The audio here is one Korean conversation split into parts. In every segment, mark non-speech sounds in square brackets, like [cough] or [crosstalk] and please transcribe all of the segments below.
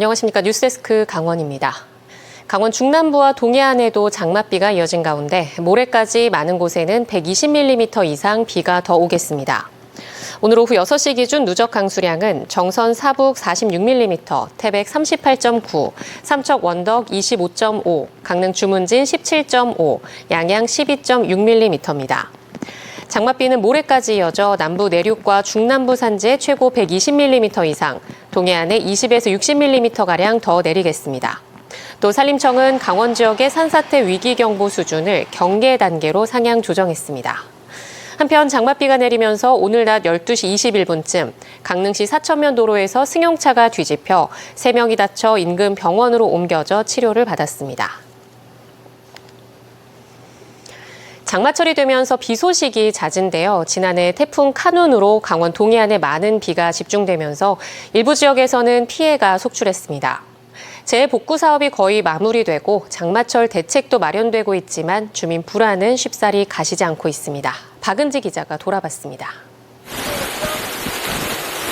안녕하십니까. 뉴스데스크 강원입니다. 강원 중남부와 동해안에도 장맛비가 이어진 가운데 모레까지 많은 곳에는 120mm 이상 비가 더 오겠습니다. 오늘 오후 6시 기준 누적 강수량은 정선 사북 46mm, 태백 38.9, 삼척 원덕 25.5, 강릉 주문진 17.5, 양양 12.6mm입니다. 장맛비는 모레까지 이어져 남부 내륙과 중남부 산지에 최고 120mm 이상, 동해안에 20에서 60mm가량 더 내리겠습니다. 또 산림청은 강원 지역의 산사태 위기 경보 수준을 경계 단계로 상향 조정했습니다. 한편 장맛비가 내리면서 오늘 낮 12시 21분쯤 강릉시 사천면 도로에서 승용차가 뒤집혀 3명이 다쳐 인근 병원으로 옮겨져 치료를 받았습니다. 장마철이 되면서 비 소식이 잦은데요. 지난해 태풍 카눈으로 강원 동해안에 많은 비가 집중되면서 일부 지역에서는 피해가 속출했습니다. 재복구 사업이 거의 마무리되고 장마철 대책도 마련되고 있지만 주민 불안은 쉽사리 가시지 않고 있습니다. 박은지 기자가 돌아봤습니다.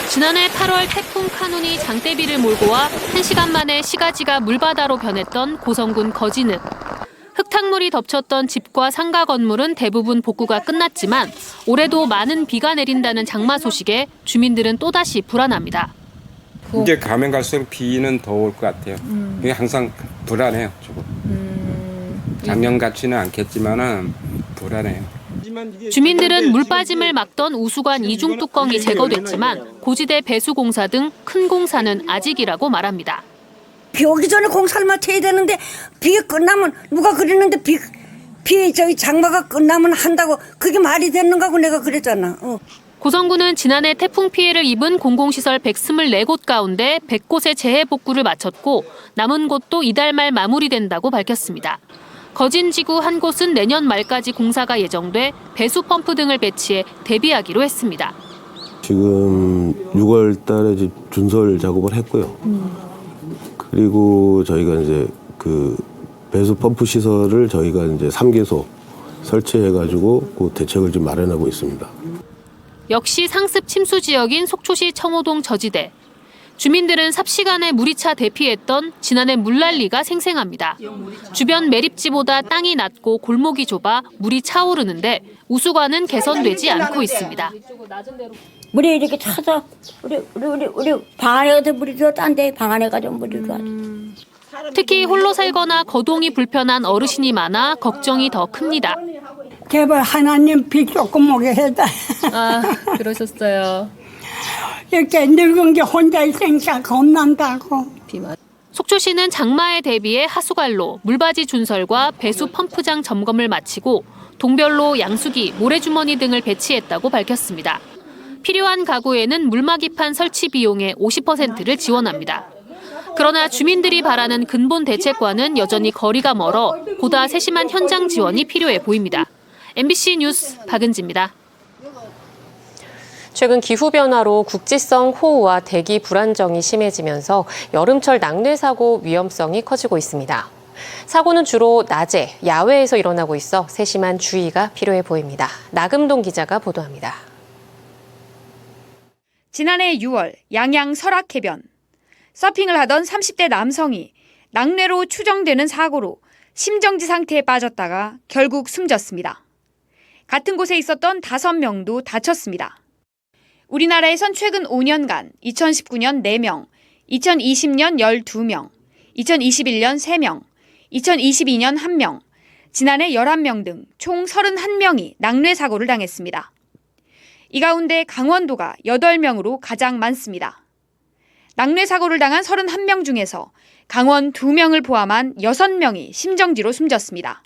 지난해 8월 태풍 카눈이 장대비를 몰고 와 1시간 만에 시가지가 물바다로 변했던 고성군 거진읍. 흙탕물이 덮쳤던 집과 상가 건물은 대부분 복구가 끝났지만 올해도 많은 비가 내린다는 장마 소식에 주민들은 또다시 불안합니다. 이제 가면 갈수록 비는 더 올 것 같아요. 이게 항상 불안해요, 조금. 작년 같지는 않겠지만은 불안해요. 주민들은 물 빠짐을 막던 우수관 이중 뚜껑이 제거됐지만 고지대 배수 공사 등 큰 공사는 아직이라고 말합니다. 비 오기 전에 공사를 마쳐야 되는데 비가 끝나면 누가 그랬는데 비, 비 저기 장마가 끝나면 한다고 그게 말이 되는가고 내가 그랬잖아. 어. 고성군은 지난해 태풍 피해를 입은 공공시설 124곳 가운데 100곳의 재해 복구를 마쳤고 남은 곳도 이달 말 마무리된다고 밝혔습니다. 거진 지구 한 곳은 내년 말까지 공사가 예정돼 배수 펌프 등을 배치해 대비하기로 했습니다. 지금 6월 달에 준설 작업을 했고요. 그리고 저희가 이제 그 배수 펌프 시설을 저희가 이제 3개소 설치해가지고 그 대책을 좀 마련하고 있습니다. 역시 상습 침수 지역인 속초시 청호동 저지대. 주민들은 삽시간에 물이 차 대피했던 지난해 물난리가 생생합니다. 주변 매립지보다 땅이 낮고 골목이 좁아 물이 차오르는데 우수관은 개선되지 않고 있습니다. 물이 이렇게 차서 우리 우리 우리 우리 방 안에 가서 물이 들어딴데 방 안에 가서 물이 들어. 특히 홀로 살거나 거동이 불편한 어르신이 많아 걱정이 더 큽니다. 제발 하나님 비 조금 오게 해다. 아, 그러셨어요. [laughs] 이렇게 늙은 게 혼자 있으니까 겁난다고. 속초시는 장마에 대비해 하수관로, 물바지 준설과 배수 펌프장 점검을 마치고 동별로 양수기, 모래주머니 등을 배치했다고 밝혔습니다. 필요한 가구에는 물막이판 설치 비용의 50%를 지원합니다. 그러나 주민들이 바라는 근본 대책과는 여전히 거리가 멀어 보다 세심한 현장 지원이 필요해 보입니다. MBC 뉴스 박은지입니다. 최근 기후변화로 국지성 호우와 대기 불안정이 심해지면서 여름철 낙뢰 사고 위험성이 커지고 있습니다. 사고는 주로 낮에 야외에서 일어나고 있어 세심한 주의가 필요해 보입니다. 나금동 기자가 보도합니다. 지난해 6월 양양 설악해변 서핑을 하던 30대 남성이 낙뢰로 추정되는 사고로 심정지 상태에 빠졌다가 결국 숨졌습니다. 같은 곳에 있었던 5명도 다쳤습니다. 우리나라에선 최근 5년간 2019년 4명, 2020년 12명, 2021년 3명, 2022년 1명, 지난해 11명 등 총 31명이 낙뢰 사고를 당했습니다. 이 가운데 강원도가 8명으로 가장 많습니다. 낙뢰 사고를 당한 31명 중에서 강원 2명을 포함한 6명이 심정지로 숨졌습니다.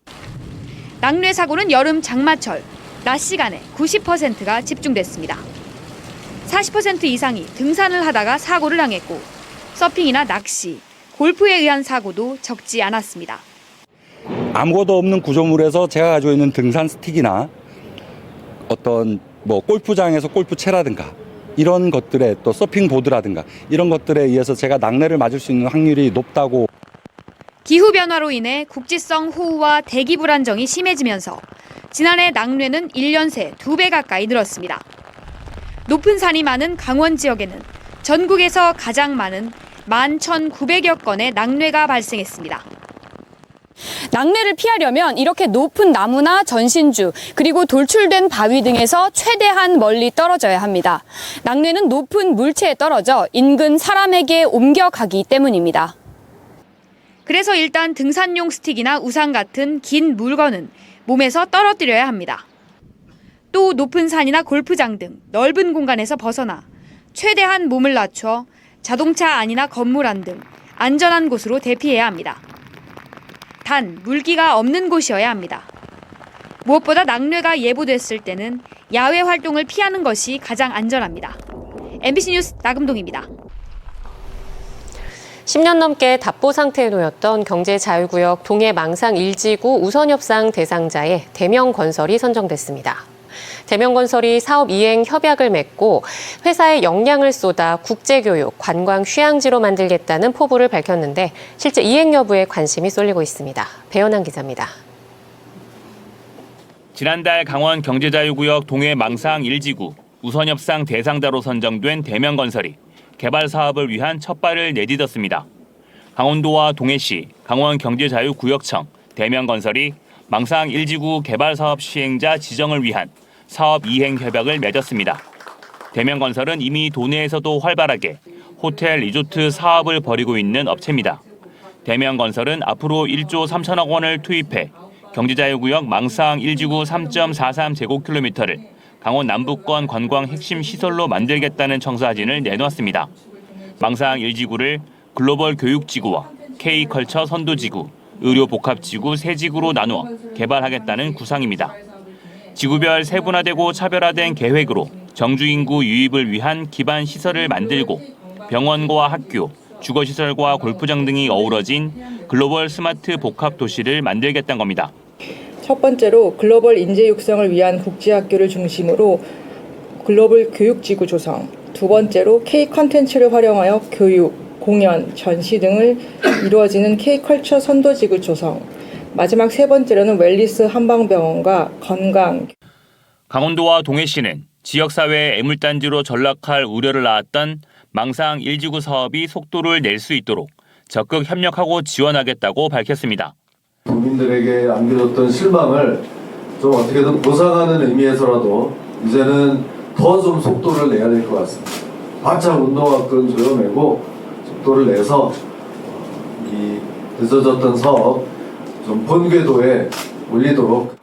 낙뢰 사고는 여름 장마철 낮 시간에 90%가 집중됐습니다. 40% 이상이 등산을 하다가 사고를 당했고 서핑이나 낚시, 골프에 의한 사고도 적지 않았습니다. 아무것도 없는 구조물에서 제가 가지고 있는 등산 스틱이나 어떤 뭐 골프장에서 골프채라든가 이런 것들에 또 서핑 보드라든가 이런 것들에 의해서 제가 낙뢰를 맞을 수 있는 확률이 높다고 기후 변화로 인해 국지성 호우와 대기 불안정이 심해지면서 지난해 낙뢰는 1년 새 2배 가까이 늘었습니다. 높은 산이 많은 강원 지역에는 전국에서 가장 많은 11,900여 건의 낙뢰가 발생했습니다. 낙뢰를 피하려면 이렇게 높은 나무나 전신주 그리고 돌출된 바위 등에서 최대한 멀리 떨어져야 합니다. 낙뢰는 높은 물체에 떨어져 인근 사람에게 옮겨가기 때문입니다. 그래서 일단 등산용 스틱이나 우산 같은 긴 물건은 몸에서 떨어뜨려야 합니다. 또 높은 산이나 골프장 등 넓은 공간에서 벗어나 최대한 몸을 낮춰 자동차 안이나 건물 안 등 안전한 곳으로 대피해야 합니다. 단 물기가 없는 곳이어야 합니다. 무엇보다 낙뢰가 예보됐을 때는 야외 활동을 피하는 것이 가장 안전합니다. MBC 뉴스 나금동입니다. 10년 넘게 답보 상태에 놓였던 경제자유구역 동해 망상 1지구 우선협상 대상자에 대명 건설이 선정됐습니다. 대명건설이 사업 이행 협약을 맺고 회사의 역량을 쏟아 국제교육, 관광 휴양지로 만들겠다는 포부를 밝혔는데 실제 이행 여부에 관심이 쏠리고 있습니다. 배현한 기자입니다. 지난달 강원 경제자유구역 동해 망상 1지구 우선협상 대상자로 선정된 대명건설이 개발 사업을 위한 첫 발을 내딛었습니다. 강원도와 동해시, 강원경제자유구역청, 대명건설이 망상 1지구 개발 사업 시행자 지정을 위한 사업 이행 협약을 맺었습니다. 대명건설은 이미 도내에서도 활발하게 호텔 리조트 사업을 벌이고 있는 업체입니다. 대명건설은 앞으로 1조 3천억 원을 투입해 경제자유구역 망상 1지구 3.43제곱킬로미터를 강원 남부권 관광 핵심 시설로 만들겠다는 청사진을 내놓았습니다. 망상 1지구를 글로벌 교육지구와 K컬처 선도지구, 의료복합지구 세 지구로 나누어 개발하겠다는 구상입니다. 지구별 세분화되고 차별화된 계획으로 정주 인구 유입을 위한 기반 시설을 만들고 병원과 학교, 주거시설과 골프장 등이 어우러진 글로벌 스마트 복합 도시를 만들겠다는 겁니다. 첫 번째로 글로벌 인재 육성을 위한 국제학교를 중심으로 글로벌 교육지구 조성. 두 번째로 K 컨텐츠를 활용하여 교육, 공연, 전시 등을 이루어지는 K 컬처 선도지구 조성. 마지막 세 번째로는 웰리스 한방병원과 건강, 강원도와 동해시는 지역사회의 애물단지로 전락할 우려를 낳았던 망상 1지구 사업이 속도를 낼 수 있도록 적극 협력하고 지원하겠다고 밝혔습니다. 국민들에게 안겨줬던 실망을 좀 어떻게든 보상하는 의미에서라도 이제는 더 좀 속도를 내야 될 것 같습니다. 바짝 운동화끈 조여매고 속도를 내서 이 늦어졌던 사업 좀 본궤도에 올리도록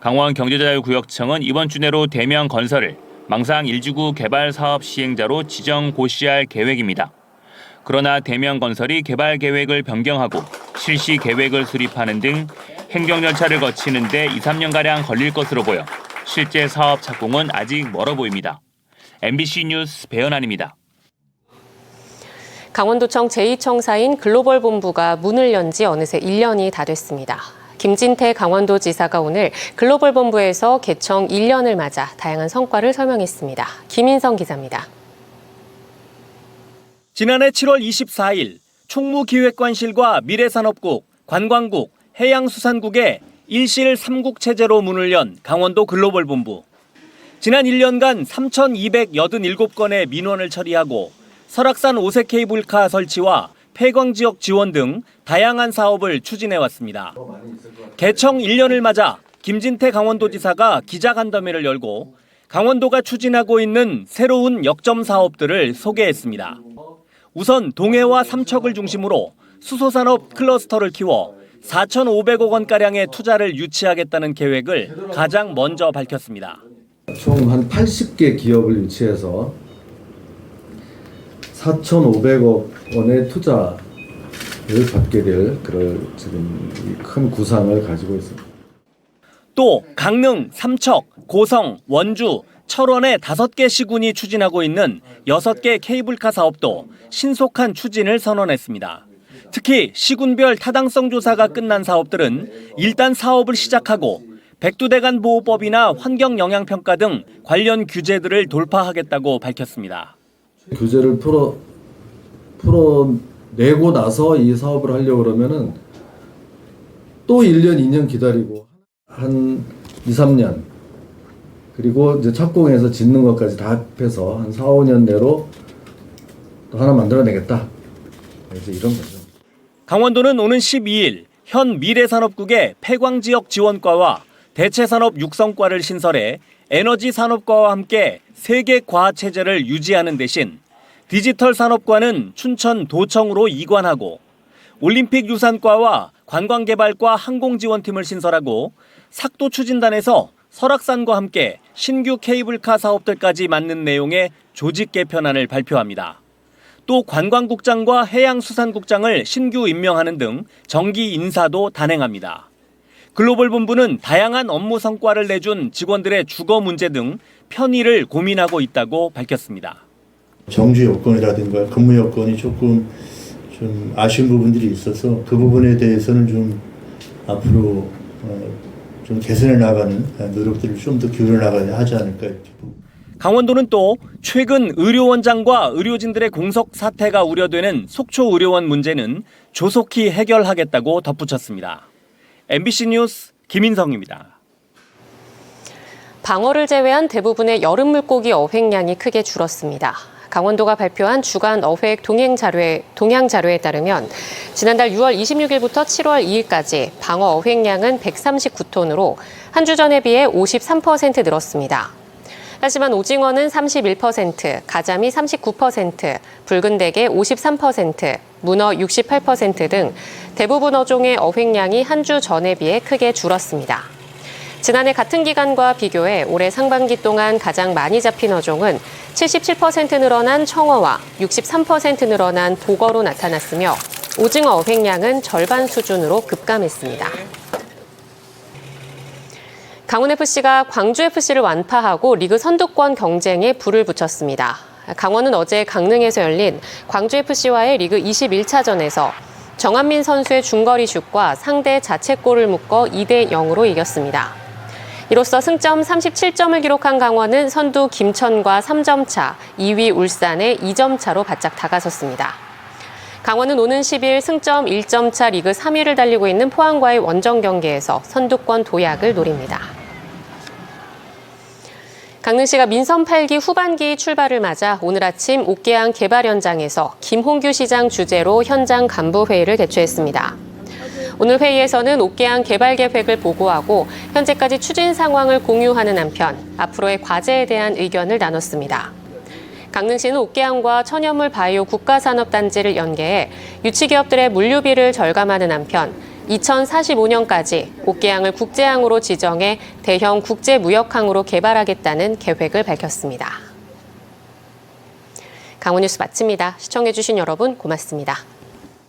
강원 경제자유구역청은 이번 주 내로 대명 건설을 망상 1지구 개발 사업 시행자로 지정 고시할 계획입니다. 그러나 대명 건설이 개발 계획을 변경하고 실시 계획을 수립하는 등 행정 절차를 거치는데 2, 3년가량 걸릴 것으로 보여 실제 사업 착공은 아직 멀어 보입니다. MBC 뉴스 배현환입니다. 강원도청 제2청사인 글로벌 본부가 문을 연 지 어느새 1년이 다 됐습니다. 김진태 강원도 지사가 오늘 글로벌 본부에서 개청 1년을 맞아 다양한 성과를 설명했습니다. 김인성 기자입니다. 지난해 7월 24일 총무기획관실과 미래산업국, 관광국, 해양수산국의 일실 3국 체제로 문을 연 강원도 글로벌 본부. 지난 1년간 3,287건의 민원을 처리하고 설악산 오색 케이블카 설치와 폐광 지역 지원 등 다양한 사업을 추진해 왔습니다. 개청 1년을 맞아 김진태 강원도지사가 기자간담회를 열고 강원도가 추진하고 있는 새로운 역점 사업들을 소개했습니다. 우선 동해와 삼척을 중심으로 수소산업 클러스터를 키워 4,500억 원가량의 투자를 유치하겠다는 계획을 가장 먼저 밝혔습니다. 총 한 80개 기업을 유치해서 4,500억 원의 투자를 받게 될 그럴 지금 이큰 구상을 가지고 있습니다. 또 강릉, 삼척, 고성, 원주, 철원의 다섯 개 시군이 추진하고 있는 여섯 개 케이블카 사업도 신속한 추진을 선언했습니다. 특히 시군별 타당성 조사가 끝난 사업들은 일단 사업을 시작하고 백두대간 보호법이나 환경 영향 평가 등 관련 규제들을 돌파하겠다고 밝혔습니다. 규제를 풀어 풀어 내고 나서 이 사업을 하려고 그러면은 또 1년, 2년 기다리고 한 2, 3년 그리고 이제 착공해서 짓는 것까지 다 합해서 한 4, 5년 내로 또 하나 만들어내겠다. 이제 이런 거죠. 강원도는 오는 12일 현 미래산업국의 폐광지역 지원과와 대체산업 육성과를 신설해 에너지 산업과와 함께 세계 과학 체제를 유지하는 대신 디지털 산업과는 춘천 도청으로 이관하고 올림픽 유산과와 관광개발과 항공지원팀을 신설하고 sak도 추진단에서 설악산과 함께 신규 케이블카 사업들까지 맡는 내용의 조직 개편안을 발표합니다. 또 관광국장과 해양수산국장을 신규 임명하는 등 정기 인사도 단행합니다. 글로벌 본부는 다양한 업무 성과를 내준 직원들의 주거 문제 등 편의를 고민하고 있다고 밝혔습니다. 정주 여건이라든가 근무 여건이 조금 좀 아쉬운 부분들이 있어서 그 부분에 대해서는 좀 앞으로 어, 좀 개선해 나가는 노력들을 좀 더 기울여 나가야 하지 않을까 이렇게. 강원도는 또 최근 의료원장과 의료진들의 공석 사태가 우려되는 속초 의료원 문제는 조속히 해결하겠다고 덧붙였습니다. MBC 뉴스 김인성입니다. 방어를 제외한 대부분의 여름 물고기 어획량이 크게 줄었습니다. 강원도가 발표한 주간 어획 동행 자료에, 동향 자료에 따르면 지난달 6월 26일부터 7월 2일까지 방어 어획량은 139톤으로 한 주 전에 비해 53% 늘었습니다. 하지만 오징어는 31%, 가자미 39%, 붉은 대게 53%, 문어 68%등 대부분 어종의 어획량이 한 주 전에 비해 크게 줄었습니다. 지난해 같은 기간과 비교해 올해 상반기 동안 가장 많이 잡힌 어종은 77% 늘어난 청어와 63% 늘어난 도거로 나타났으며 오징어 어획량은 절반 수준으로 급감했습니다. 강원FC가 광주FC를 완파하고 리그 선두권 경쟁에 불을 붙였습니다. 강원은 어제 강릉에서 열린 광주FC와의 리그 21차전에서 정한민 선수의 중거리 슛과 상대 자책골을 묶어 2대 0으로 이겼습니다. 이로써 승점 37점을 기록한 강원은 선두 김천과 3점 차, 2위 울산에 2점 차로 바짝 다가섰습니다. 강원은 오는 10일 승점 1점 차 리그 3위를 달리고 있는 포항과의 원정 경기에서 선두권 도약을 노립니다. 강릉시가 민선 8기 후반기 출발을 맞아 오늘 아침 옥계항 개발 현장에서 김홍규 시장 주재로 현장 간부 회의를 개최했습니다. 오늘 회의에서는 옥계항 개발 계획을 보고하고 현재까지 추진 상황을 공유하는 한편 앞으로의 과제에 대한 의견을 나눴습니다. 강릉시는 옥계항과 천연물 바이오 국가산업단지를 연계해 유치기업들의 물류비를 절감하는 한편 2045년까지 옥계항을 국제항으로 지정해 대형 국제무역항으로 개발하겠다는 계획을 밝혔습니다. 강원 뉴스 마칩니다. 시청해주신 여러분 고맙습니다.